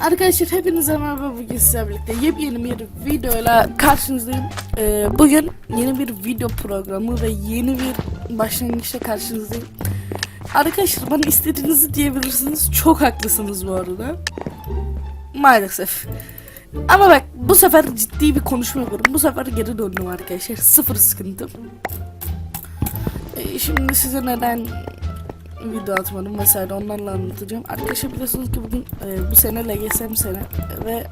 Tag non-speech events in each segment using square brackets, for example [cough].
Arkadaşlar hepinize merhaba bugün sizlerle birlikte yepyeni bir videoyla karşınızdayım. Ee, bugün yeni bir video programı ve yeni bir başlangıçla karşınızdayım. Arkadaşlar bana istediğinizi diyebilirsiniz. Çok haklısınız bu arada. Maalesef. Ama bak bu sefer ciddi bir konuşma yapıyorum. Bu sefer geri döndüm arkadaşlar. Sıfır sıkıntı. Ee, şimdi size neden video atmadım vesaire onlarla anlatacağım. Arkadaşlar biliyorsunuz ki bugün e, bu sene LGS'm sene ve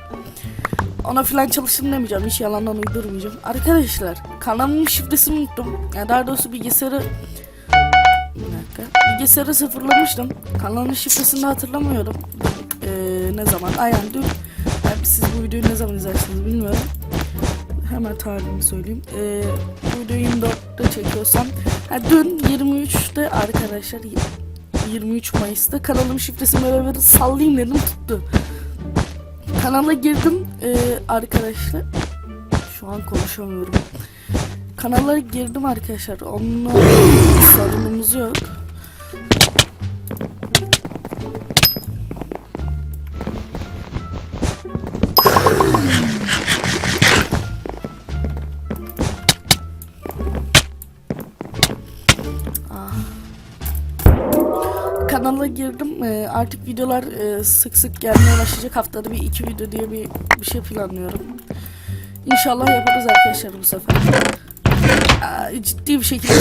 ona filan çalıştım demeyeceğim. Hiç yalandan uydurmayacağım. Arkadaşlar kanalımın şifresini unuttum. Yani daha doğrusu bilgisayarı bir dakika. Bilgisayarı sıfırlamıştım. Kanalın şifresini de hatırlamıyorum. E, ne zaman? Aynen dün. Yani siz bu videoyu ne zaman izlersiniz bilmiyorum. Hemen tarihini söyleyeyim. E, bu videoyu 24'te çekiyorsam Ha, dün 23'te arkadaşlar 23 Mayıs'ta kanalın şifresini beraber sallayayım dedim tuttu. Kanala girdim ee, arkadaşlar. Şu an konuşamıyorum. Kanala girdim arkadaşlar. Onunla sorunumuz yok. Kanala girdim. Ee, artık videolar e, sık sık gelmeye başlayacak. Haftada bir iki video diye bir, bir şey planlıyorum. İnşallah yaparız arkadaşlar bu sefer. Aa, ciddi bir şekilde.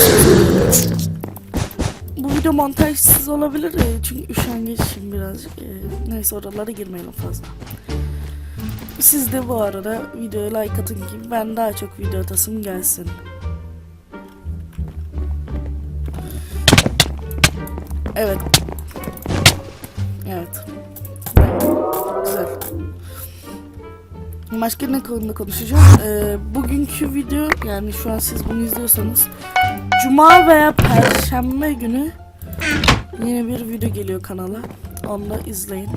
Bu video montajsız olabilir e, çünkü üşengeçim birazcık. E, neyse oralara girmeyelim fazla. Siz de bu arada videoya like atın ki ben daha çok video atasım gelsin. Evet. Başka ne konuda konuşacağım? Ee, bugünkü video yani şu an siz bunu izliyorsanız Cuma veya Perşembe günü yeni bir video geliyor kanala. Onu da izleyin.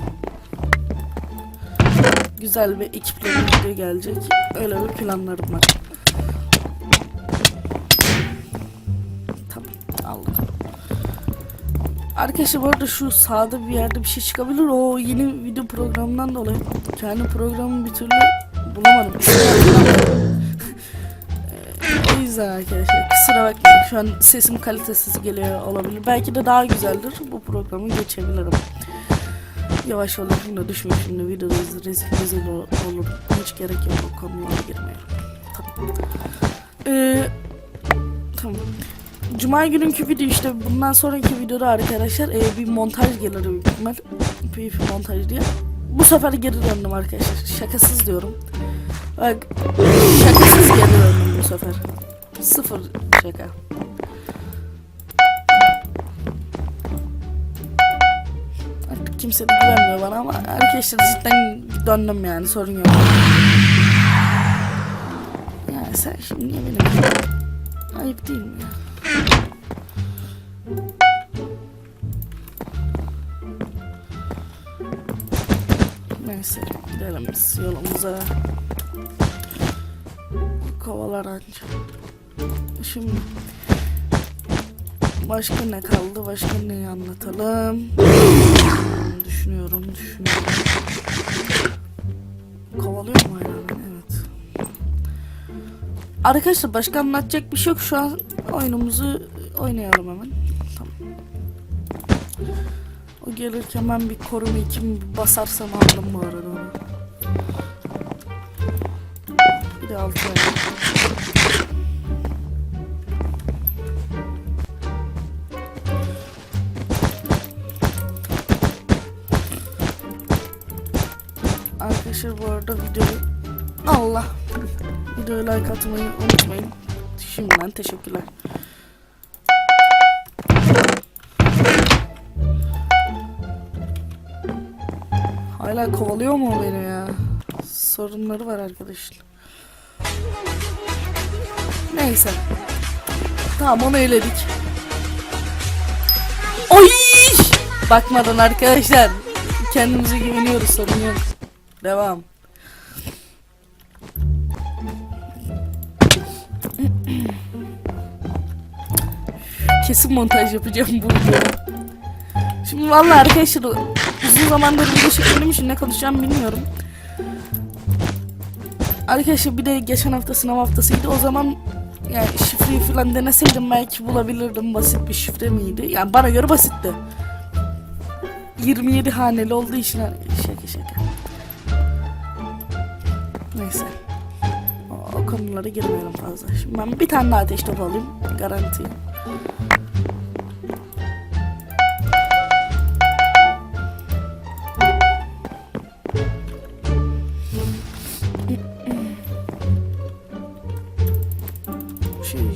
Güzel bir ekiple bir video gelecek. Öyle bir planlarım var. Arkadaşlar bu arada şu sağda bir yerde bir şey çıkabilir. O yeni video programından dolayı kendi programı bir türlü bulamadım. [laughs] Ee, o yüzden arkadaşlar kusura bakmayın. Şu an sesim kalitesiz geliyor olabilir. Belki de daha güzeldir. Bu programı geçebilirim. Yavaş olun şimdi düşmeyin şimdi videoda rezil rezil ol- olur. Hiç gerek yok o konulara girmeye. Tamam. Ee, tamam. Cuma günkü video işte bundan sonraki videoda arkadaşlar e, bir montaj gelir büyük ihtimal. PvP montaj diye. Bu sefer geri döndüm arkadaşlar. Şakasız diyorum. Bak şakasız geri döndüm bu sefer. Sıfır şaka. Artık kimse de güvenmiyor bana ama arkadaşlar cidden döndüm yani sorun yok. Ya sen şimdi niye benim ayıp değil mi ya? Neyse gidelim biz yolumuza. Kovalar anca. Şimdi başka ne kaldı? Başka neyi anlatalım? Düşünüyorum, düşünüyorum. Kovalıyor mu beni? Evet. Arkadaşlar başka anlatacak bir şey yok. Şu an oyunumuzu oynayalım hemen. Tamam. O gelirken ben bir koruma kim basarsam aldım bu arada. Bir de altı Arkadaşlar bu arada videoyu Allah videoya like atmayı unutmayın. Şimdiden teşekkürler. Hala kovalıyor mu beni ya? Sorunları var arkadaşın. Neyse. Tamam onu eledik. Oy! Bakmadan arkadaşlar. Kendimize güveniyoruz sorun yok. Devam. Kesin montaj yapacağım bu videoya. Şimdi vallahi arkadaşlar uzun zamandır video çekmediğim için ne konuşacağım bilmiyorum. Arkadaşlar bir de geçen hafta sınav haftasıydı. O zaman yani şifreyi falan deneseydim belki bulabilirdim. Basit bir şifre miydi? Yani bana göre basitti. 27 haneli olduğu için şaka şaka. Neyse. O, o konulara girmeyelim fazla. Şimdi ben bir tane daha ateş topu alayım. Garanti.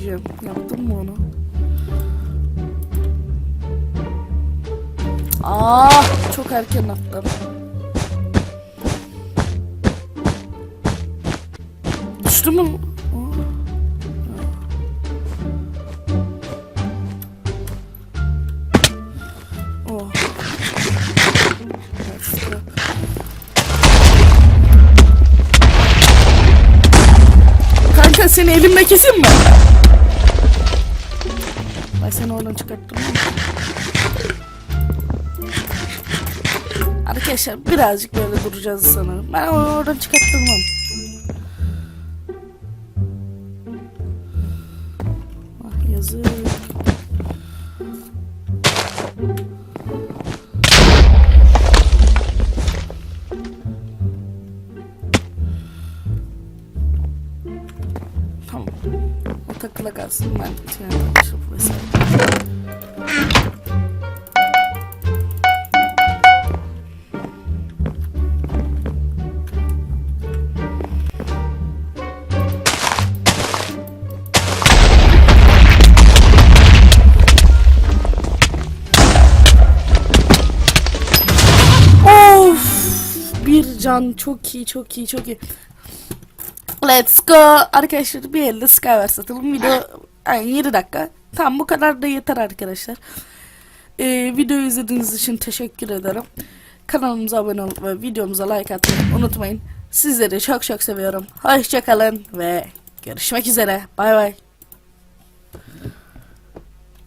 Bir diyeceğim. Yaptın mı onu? Aa, çok erken attım. Düştü mü? Aa. Oh. Kanka seni elimle keseyim mi? Ben seni oradan çıkarttım. Arkadaşlar birazcık böyle duracağız sanırım. Ben onu oradan çıkarttırmam. Ah yazık. Tamam. O takıla kalsın ben. Of! Bir can çok iyi çok iyi çok iyi. Let's go. Arkadaşlar bir elde Skywars atalım. Video yani 7 dakika. Tamam bu kadar da yeter arkadaşlar. Ee, videoyu izlediğiniz için teşekkür ederim. Kanalımıza abone olup ve videomuza like atmayı unutmayın. Sizleri çok çok seviyorum. Hoşçakalın ve görüşmek üzere. Bay bay.